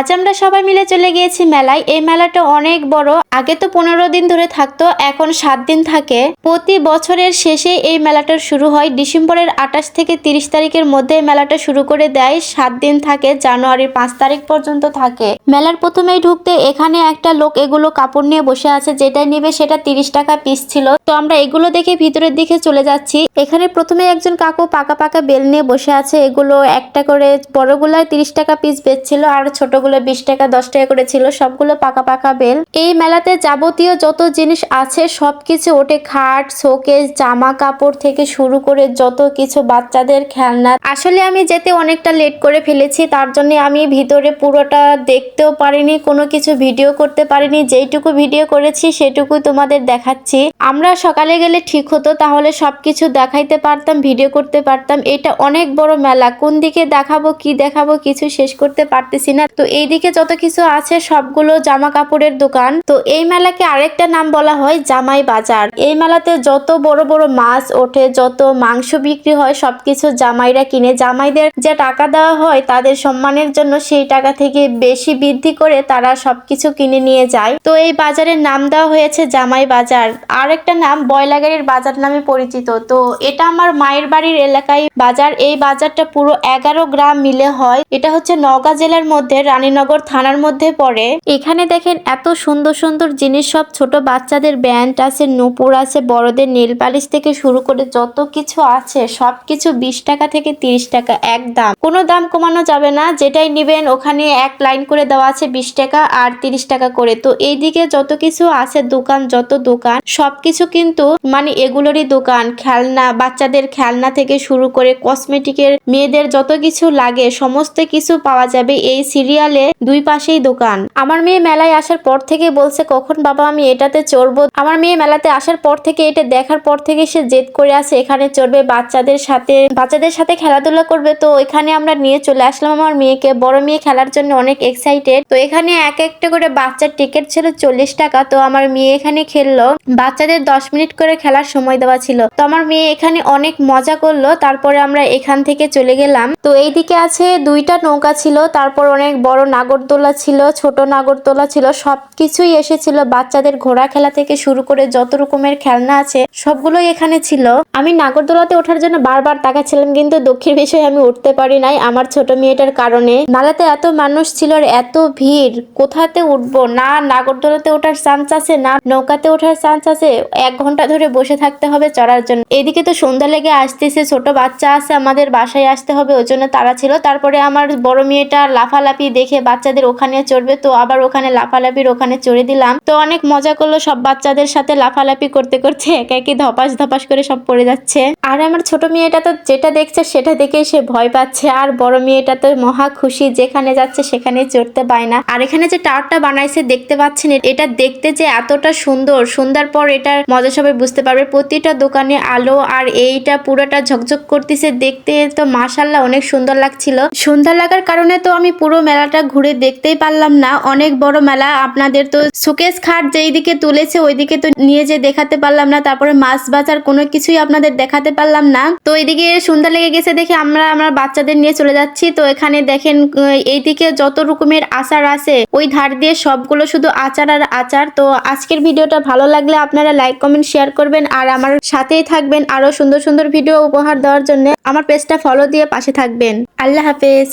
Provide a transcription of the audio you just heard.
আজ আমরা সবাই মিলে চলে গিয়েছি মেলায়। এই মেলাটা অনেক বড়। আগে তো পনেরো দিন ধরে থাকতো, এখন সাত দিন থাকে। প্রতি বছরের শেষে এই মেলাটা শুরু হয়। ডিসেম্বরের আঠাশ থেকে তিরিশ তারিখের মধ্যে মেলাটা শুরু করে দেয়। সাত দিন থাকে, জানুয়ারির পাঁচ তারিখ পর্যন্ত থাকে। মেলার প্রথমেই ঢুকতে এখানে একটা লোক এগুলো কাপড় নিয়ে বসে আছে। যেটা নিবে সেটা তিরিশ টাকা পিস ছিল। তো আমরা এগুলো দেখে ভিতরের দিকে চলে যাচ্ছি। এখানে প্রথমে একজন কাকু পাকা পাকা বেল নিয়ে বসে আছে। এগুলো একটা করে বড়গুলায় তিরিশ টাকা পিস বেচছিল, আর ছোটগুলো বিশ টাকা, দশ টাকা করে ছিল। সবগুলো পাকা পাকা বেল। এই মেলাতে যাবতীয় যত জিনিস আছে, সবকিছু ওঠে, খাট, শোকেস জামা কাপড় থেকে শুরু করে যত কিছু, বাচ্চাদের খেলনা। আসলে আমি যেতে অনেকটা লেট করে ফেলেছি, তার জন্য আমি ভিতরে পুরোটা দেখতেও পারিনি, কোনো কিছু ভিডিও করতে পারিনি, যেইটুকু ভিডিও করেছি সেটুকু তোমাদের দেখাচ্ছি। আমরা সকালে গেলে ঠিক হতো, তাহলে সবকিছু দেখাইতে পারতাম ভিডিও করতে পারতাম। এটা অনেক বড় মেলা, কোন দিকে দেখাবো, কি দেখাবো, কিছু শেষ করতে পারতেছি না। তো এইদিকে যত কিছু আছে, সবগুলো জামা কাপড়ের দোকান। তো এই মেলাকে আরেকটা নাম বলা হয় জামাই বাজার। এই মেলাতে যত বড় বড় মাছ ওঠে, যত মাংস বিক্রি হয়, সবকিছু জামাইরা কিনে। জামাইদের যে টাকা দেওয়া হয় তাদের সম্মানের জন্য সেই টাকা থেকে বেশি বৃদ্ধি করে তারা সবকিছু কিনে নিয়ে যায়। তো এই বাজারের নাম দেওয়া হয়েছে জামাই বাজার। আর একটা নাম বয়লাগাড়ির বাজার নামে পরিচিত। তো এটা আমার মায়ের বাড়ির এলাকায় বাজার। এই বাজারটা পুরো এগারো গ্রাম মিলে হয়। এটা হচ্ছে নওগাঁ জেলার মধ্যে, রানীনগর থানার মধ্যে পড়ে। এখানে দেখেন এত সুন্দর সুন্দর জিনিস, সব ছোট বাচ্চাদের ব্যান্ড আছে, নুপুর আছে, বড়দের নীল পালিশ থেকে শুরু করে যত কিছু আছে, সব কিছু বিশ টাকা থেকে তিরিশ টাকা, এক দাম। কোনো দাম কমানো যাবে না, যেটাই নিবেন ওখানে এক লাইন করে দেওয়া আছে বিশ টাকা আর তিরিশ টাকা করে। তো এইদিকে যত কিছু আছে, দোকান, যত দোকান সবকিছু কিন্তু মানে এগুলোরই দোকান। খেলনা, বাচ্চাদের খেলনা থেকে শুরু করে কসমেটিকের, মেয়েদের যত কিছু লাগে, সমস্ত কিছু পাওয়া যাবে এই সিরিয়ালে দুই পাশেই দোকান। আমার মেয়ে মেলায় আসার পর থেকে বলছে কখন বাবা আমি এটাতে চড়বো? আমার মেয়ে মেলাতে আসার পর থেকে, এটা দেখার পর থেকে সে জেদ করে আছে, এখানে চড়বে বাচ্চাদের সাথে। বাচ্চাদের সাথে খেলাধুলা করবে, তো এখানে আমরা নিয়ে চলে আসলাম আমার মেয়েকে। বড় মেয়ে খেলার জন্য অনেক এক্সাইটেড তো এখানে এক একটা করে বাচ্চার টিকিট ছিল চল্লিশ টাকা, তো আমার মেয়ে এখানে খেললো। বাচ্চাদের দশ মিনিট করে খেলার সময় দেওয়া ছিল। তো আমার মেয়ে এখানে অনেক মজা করল, তারপরে আমরা এখান থেকে চলে গেলাম। তো এইদিকে আছে দুইটা নৌকা ছিল, তারপর অনেক বড় নাগরদোলা ছিল, ছোট নাগরদোলা ছিল, সবকিছুই এসেছিল বাচ্চাদের ঘোড়া খেলা থেকে শুরু করে যত রকমের খেলনা আছে, সবগুলোই এখানে ছিল। আমি নাগরদোলাতে ওঠার জন্য বারবার তাকাচ্ছিলাম, কিন্তু দুঃখের বিষয়ে, আমি উঠতে পারি নাই আমার ছোট মেয়েটার কারণে। মেলাতে এত মানুষ ছিল আর এত ভিড়, কোথাতে উঠবো? না নাগরদোলাতে ওঠার চান্স আছে, না নৌকাতে ওঠার চান্স আছে, এক ঘণ্টা ধরে বসে থাকতে হবে চড়ার জন্য। এদিকে তো সন্ধ্যা লেগে আসতেছে, ছোট বাচ্চা আছে, আমাদের বাসায় আসতে হবে, ওই জন্য তারা ছিল। তারপরে আমার বড় মেয়েটা লাফালাফি দেখে বাচ্চাদের ওখানে চড়বে, তো আবার ওখানে লাফালাফির ওখানে চড়ে দিলাম। তো অনেক মজা করল সব বাচ্চাদের সাথে লাফালাফি করতে করতে, একে একে ধপাস ধপাস করে সব পড়ে যাচ্ছে। আর আমার ছোট মেয়েটা তো যেটা দেখছে সেটা দেখেই সে ভয় পাচ্ছে। আর বড় মেয়েটা তো মহা খুশি, যেখানে যাচ্ছে সেখানে চড়তে পায় না। আর এখানে যে টাওয়ারটা বানাইছে, দেখতে পাচ্ছেন এটা দেখতে যে এতটা সুন্দর। সুন্দর পর এটার মজা সবাই বুঝতে পারবে। প্রতিটা দোকানে আলো, আর এইটা পুরোটা ঝকঝক করতেছে। দেখতে তো মাশাল্লাহ অনেক সুন্দর লাগছিল। সুন্দর লাগার কারণে তো আমি পুরো মেলাটা ঘুরে দেখতেই পারলাম না। অনেক বড় মেলা, আপনাদের তো সুকেশ খাট যেই দিকে তুলেছে, ওইদিকে তো নিয়ে যে দেখাতে পারলাম না। তারপরে মাছ বাজার কোনো কিছুই আপনাদের দেখাতে পারলাম না। তো এইদিকে সুন্দর লেগে গেছে দেখে আমরা আমার বাচ্চাদের নিয়ে চলে যাচ্ছি। তো এখানে দেখেন এইদিকে যত রকমের আচার আছে, ওই ধার দিয়ে সবগুলো শুধু আচার আর আচার। তো আজকের ভিডিওটা ভালো লাগলে আপনারা লাইক, কমেন্ট, শেয়ার করবেন আর আমার সাথেই থাকবেন আরও সুন্দর সুন্দর ভিডিও উপহার দেওয়ার জন্য। আমার পেজটা ফলো দিয়ে পাশে থাকবেন। আল্লাহ হাফেজ।